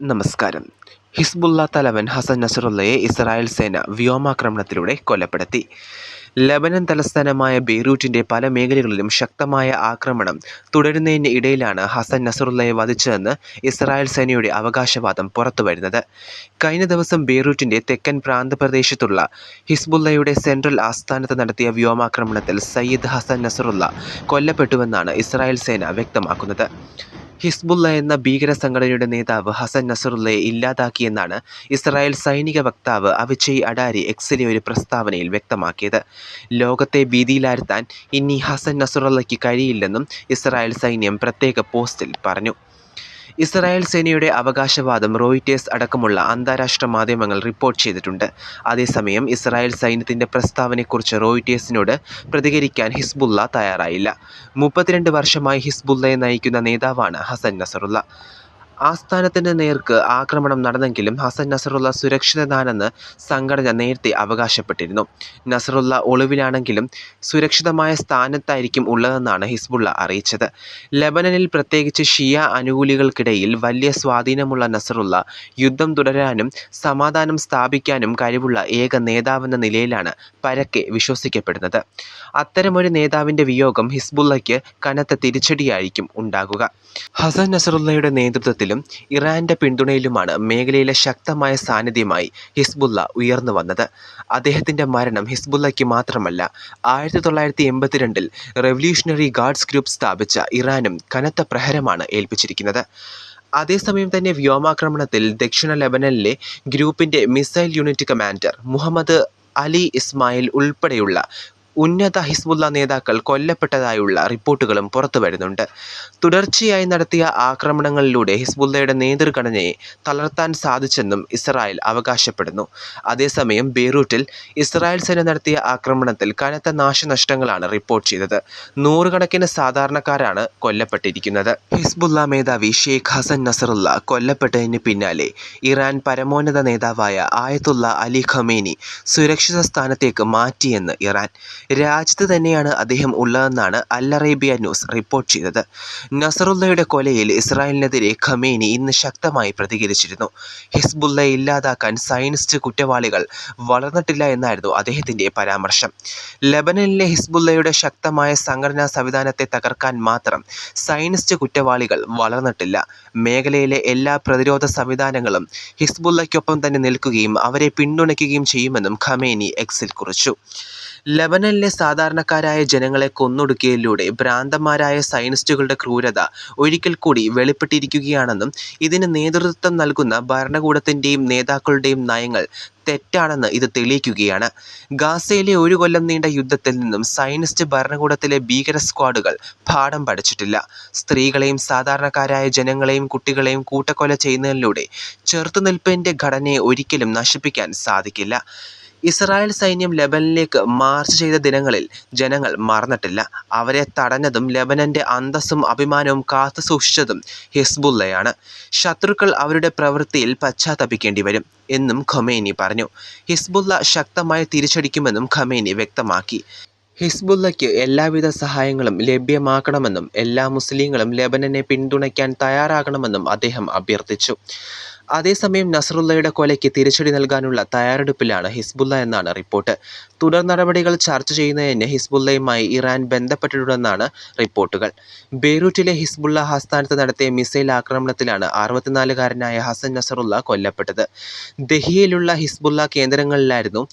നമസ്കാരം. ഹിസ്ബുള്ള തലവൻ ഹസൻ നസറുള്ളയെ ഇസ്രായേൽ സേന വ്യോമാക്രമണത്തിലൂടെ കൊലപ്പെടുത്തി. ലബനൻ തലസ്ഥാനമായ ബെയ്റൂറ്റിന്റെ പല മേഖലകളിലും ശക്തമായ ആക്രമണം തുടരുന്നതിന് ഇടയിലാണ് ഹസൻ നസറുള്ളയെ വധിച്ചതെന്ന് ഇസ്രായേൽ സേനയുടെ അവകാശവാദം പുറത്തുവരുന്നത്. കഴിഞ്ഞ ദിവസം ബെയ്റൂറ്റിന്റെ തെക്കൻ പ്രാന്തപ്രദേശത്തുള്ള ഹിസ്ബുള്ളയുടെ സെൻട്രൽ ആസ്ഥാനത്ത് നടത്തിയ വ്യോമാക്രമണത്തിൽ സയ്യിദ് ഹസൻ നസറുള്ള കൊല്ലപ്പെട്ടുവെന്നാണ് ഇസ്രായേൽ സേന വ്യക്തമാക്കുന്നത്. ഹിസ്ബുള്ള എന്ന ഭീകര സംഘടനയുടെ നേതാവ് ഹസൻ നസറുള്ളയെ ഇല്ലാതാക്കിയെന്നാണ് ഇസ്രായേൽ സൈനിക വക്താവ് അവിജയ് അഡാരി എക്സിലെ ഒരു പ്രസ്താവനയിൽ വ്യക്തമാക്കിയത്. ലോകത്തെ ഭീതിയിലാഴ്ത്താൻ ഇനി ഹസൻ നസറുള്ളയ്ക്ക് കഴിയില്ലെന്നും ഇസ്രായേൽ സൈന്യം പ്രത്യേക പോസ്റ്റിൽ പറഞ്ഞു. ഇസ്രായേൽ സേനയുടെ അവകാശവാദം റോയിറ്റേഴ്സ് അടക്കമുള്ള അന്താരാഷ്ട്ര മാധ്യമങ്ങൾ റിപ്പോർട്ട് ചെയ്തിട്ടുണ്ട്. അതേസമയം ഇസ്രായേൽ സൈന്യത്തിന്റെ പ്രസ്താവനയെക്കുറിച്ച് റോയിറ്റേഴ്സിനോട് പ്രതികരിക്കാൻ ഹിസ്ബുള്ള തയ്യാറായില്ല. മുപ്പത്തിരണ്ട് വർഷമായി ഹിസ്ബുള്ളയെ നയിക്കുന്ന നേതാവാണ് ഹസൻ നസറുള്ള. ആസ്ഥാനത്തിന് നേർക്ക് ആക്രമണം നടന്നെങ്കിലും ഹസൻ നസറുള്ള സുരക്ഷിതനാണെന്ന് സംഘടന നേരത്തെ അവകാശപ്പെട്ടിരുന്നു. നസറുള്ള ഒളിവിലാണെങ്കിലും സുരക്ഷിതമായ സ്ഥാനത്തായിരിക്കും ഉള്ളതെന്നാണ് ഹിസ്ബുള്ള അറിയിച്ചത്. ലബനനിൽ പ്രത്യേകിച്ച് ഷിയ അനുകൂലികൾക്കിടയിൽ വലിയ സ്വാധീനമുള്ള നസറുള്ള യുദ്ധം തുടരാനും സമാധാനം സ്ഥാപിക്കാനും കഴിവുള്ള ഏക നേതാവെന്ന നിലയിലാണ് പരക്കെ വിശ്വസിക്കപ്പെടുന്നത്. അത്തരമൊരു നേതാവിന്റെ വിയോഗം ഹിസ്ബുള്ളയ്ക്ക് കനത്ത തിരിച്ചടിയായിരിക്കും ഉണ്ടാകുക. ഹസൻ നസറുള്ളയുടെ നേതൃത്വത്തിലും ഇറാന്റെ പിന്തുണയിലുമാണ് മേഖലയിലെ ശക്തമായ സാന്നിധ്യമായി ഹിസ്ബുള്ള ഉയർന്നു വന്നത്. അദ്ദേഹത്തിന്റെ മരണം ഹിസ്ബുള്ളയ്ക്ക് മാത്രമല്ല ആയിരത്തി തൊള്ളായിരത്തി എൺപത്തിരണ്ടിൽ റെവല്യൂഷണറി ഗാർഡ്സ് ഗ്രൂപ്പ് സ്ഥാപിച്ച ഇറാനും കനത്ത പ്രഹരമാണ് ഏൽപ്പിച്ചിരിക്കുന്നത്. അതേസമയം തന്നെ വ്യോമാക്രമണത്തിൽ ദക്ഷിണ ലെബനനിലെ ഗ്രൂപ്പിന്റെ missile unit commander Muhammad Ali Ismail ഉൾപ്പെടെയുള്ള ഉന്നത ഹിസ്ബുല്ല നേതാക്കൾ കൊല്ലപ്പെട്ടതായുള്ള റിപ്പോർട്ടുകളും പുറത്തു വരുന്നുണ്ട്. തുടർച്ചയായി നടത്തിയ ആക്രമണങ്ങളിലൂടെ ഹിസ്ബുല്ലയുടെ നേതൃഘടനയെ തളർത്താൻ സാധിച്ചെന്നും ഇസ്രായേൽ അവകാശപ്പെടുന്നു. അതേസമയം ബെയ്റൂട്ടിൽ ഇസ്രായേൽ സേന നടത്തിയ ആക്രമണത്തിൽ കനത്ത നാശനഷ്ടങ്ങളാണ് റിപ്പോർട്ട് ചെയ്തത്. നൂറുകണക്കിന് സാധാരണക്കാരാണ് കൊല്ലപ്പെട്ടിരിക്കുന്നത്. ഹിസ്ബുല്ല മേധാവി ഷെയ്ഖ് ഹസൻ നസറുല്ല കൊല്ലപ്പെട്ടതിന് പിന്നാലെ ഇറാൻ പരമോന്നത നേതാവായ ആയത്തുള്ള അലി ഖമേനി സുരക്ഷിത സ്ഥാനത്തേക്ക് മാറ്റിയെന്ന് ഇറാൻ. രാജ്യത്ത് തന്നെയാണ് അദ്ദേഹം ഉള്ളതെന്നാണ് അൽ അറേബ്യ ന്യൂസ് റിപ്പോർട്ട് ചെയ്തത്. നസറുല്ലയുടെ കൊലയിൽ ഇസ്രായേലിനെതിരെ ഖമേനി ഇന്ന് ശക്തമായി പ്രതികരിച്ചിരുന്നു. ഹിസ്ബുല്ല ഇല്ലാതാക്കാൻ സയനിസ്റ്റ് കുറ്റവാളികൾ വളർന്നിട്ടില്ല എന്നായിരുന്നു അദ്ദേഹത്തിന്റെ പരാമർശം. ലബനനിലെ ഹിസ്ബുല്ലയുടെ ശക്തമായ സംഘടനാ സംവിധാനത്തെ തകർക്കാൻ മാത്രം സയനിസ്റ്റ് കുറ്റവാളികൾ വളർന്നിട്ടില്ല. മേഖലയിലെ എല്ലാ പ്രതിരോധ സംവിധാനങ്ങളും ഹിസ്ബുല്ലയ്ക്കൊപ്പം തന്നെ നിൽക്കുകയും അവരെ പിന്തുണയ്ക്കുകയും ചെയ്യുമെന്നും ഖമേനി എക്സിൽ കുറിച്ചു. ലബനനിലെ സാധാരണക്കാരായ ജനങ്ങളെ കൊന്നൊടുക്കിയതിലൂടെ ഭ്രാന്തന്മാരായ സയനിസ്റ്റുകളുടെ ക്രൂരത ഒരിക്കൽ കൂടി വെളിപ്പെട്ടിരിക്കുകയാണെന്നും ഇതിന് നേതൃത്വം നൽകുന്ന ഭരണകൂടത്തിന്റെയും നേതാക്കളുടെയും നയങ്ങൾ തെറ്റാണെന്ന് ഇത് തെളിയിക്കുകയാണ്. ഗാസയിലെ ഒരു കൊല്ലം നീണ്ട യുദ്ധത്തിൽ നിന്നും സയനിസ്റ്റ് ഭരണകൂടത്തിലെ ഭീകര സ്ക്വാഡുകൾ പാഠം പഠിച്ചിട്ടില്ല. സ്ത്രീകളെയും സാധാരണക്കാരായ ജനങ്ങളെയും കുട്ടികളെയും കൂട്ടക്കൊല ചെയ്യുന്നതിലൂടെ ചെറുത്തുനിൽപ്പിന്റെ ഘടനയെ ഒരിക്കലും നശിപ്പിക്കാൻ സാധിക്കില്ല. ഇസ്രായേൽ സൈന്യം ലെബനനിലേക്ക് മാർച്ച് ചെയ്ത ദിനങ്ങളിൽ ജനങ്ങൾ മറന്നിട്ടില്ല. അവരെ തടഞ്ഞതും ലെബനന്റെ അന്തസ്സും അഭിമാനവും കാത്തു സൂക്ഷിച്ചതും ഹിസ്ബുള്ളയാണ്. ശത്രുക്കൾ അവരുടെ പ്രവൃത്തിയിൽ പശ്ചാത്തപിക്കേണ്ടി വരും എന്നും ഖൊമേനി പറഞ്ഞു. ഹിസ്ബുള്ള ശക്തമായി തിരിച്ചടിക്കുമെന്നും ഖമേനി വ്യക്തമാക്കി. ഹിസ്ബുള്ളയ്ക്ക് എല്ലാവിധ സഹായങ്ങളും ലഭ്യമാക്കണമെന്നും എല്ലാ മുസ്ലിങ്ങളും ലെബനനെ പിന്തുണയ്ക്കാൻ തയ്യാറാകണമെന്നും അദ്ദേഹം അഭ്യർത്ഥിച്ചു. അതേസമയം നസറുള്ളയുടെ കൊലയ്ക്ക് തിരിച്ചടി നൽകാനുള്ള തയ്യാറെടുപ്പിലാണ് ഹിസ്ബുള്ള എന്നാണ് റിപ്പോർട്ട്. തുടർ നടപടികൾ ചർച്ച ചെയ്യുന്നതിന് ഹിസ്ബുള്ളയുമായി ഇറാൻ ബന്ധപ്പെട്ടിട്ടുണ്ടെന്നാണ് റിപ്പോർട്ടുകൾ. ബെയ്റൂട്ടിലെ ഹിസ്ബുള്ള ആസ്ഥാനത്ത് നടത്തിയ മിസൈൽ ആക്രമണത്തിലാണ് അറുപത്തിനാലുകാരനായ ഹസൻ നസറുള്ള കൊല്ലപ്പെട്ടത്. ദഹിയയിലുള്ള ഹിസ്ബുള്ള കേന്ദ്രങ്ങളിലായിരുന്നു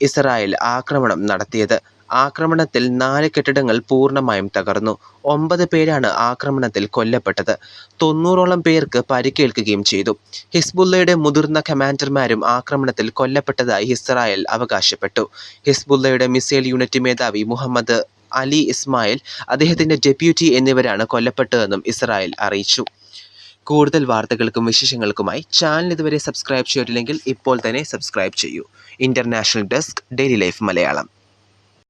ഇസ്രായേൽ ആക്രമണം നടത്തിയത്. ആക്രമണത്തിൽ നാല് കെട്ടിടങ്ങൾ പൂർണമായും തകർന്നു. ഒമ്പത് പേരാണ് ആക്രമണത്തിൽ കൊല്ലപ്പെട്ടത്. തൊണ്ണൂറോളം പേർക്ക് പരിക്കേൽക്കുകയും ചെയ്തു. ഹിസ്ബുള്ളയുടെ മുതിർന്ന കമാൻഡർമാരും ആക്രമണത്തിൽ കൊല്ലപ്പെട്ടതായി ഇസ്രായേൽ അവകാശപ്പെട്ടു. ഹിസ്ബുള്ളയുടെ മിസൈൽ യൂണിറ്റ് മേധാവി മുഹമ്മദ് അലി ഇസ്മായിൽ അദ്ദേഹത്തിന്റെ ഡെപ്യൂട്ടി എന്നിവരാണ് കൊല്ലപ്പെട്ടതെന്നും ഇസ്രായേൽ അറിയിച്ചു. കൂടുതൽ വാർത്തകൾക്കും വിശേഷങ്ങൾക്കുമായി ചാനൽ ഇതുവരെ സബ്സ്ക്രൈബ് ചെയ്തിട്ടില്ലെങ്കിൽ ഇപ്പോൾ തന്നെ സബ്സ്ക്രൈബ് ചെയ്യൂ. International desk daily life Malayalam.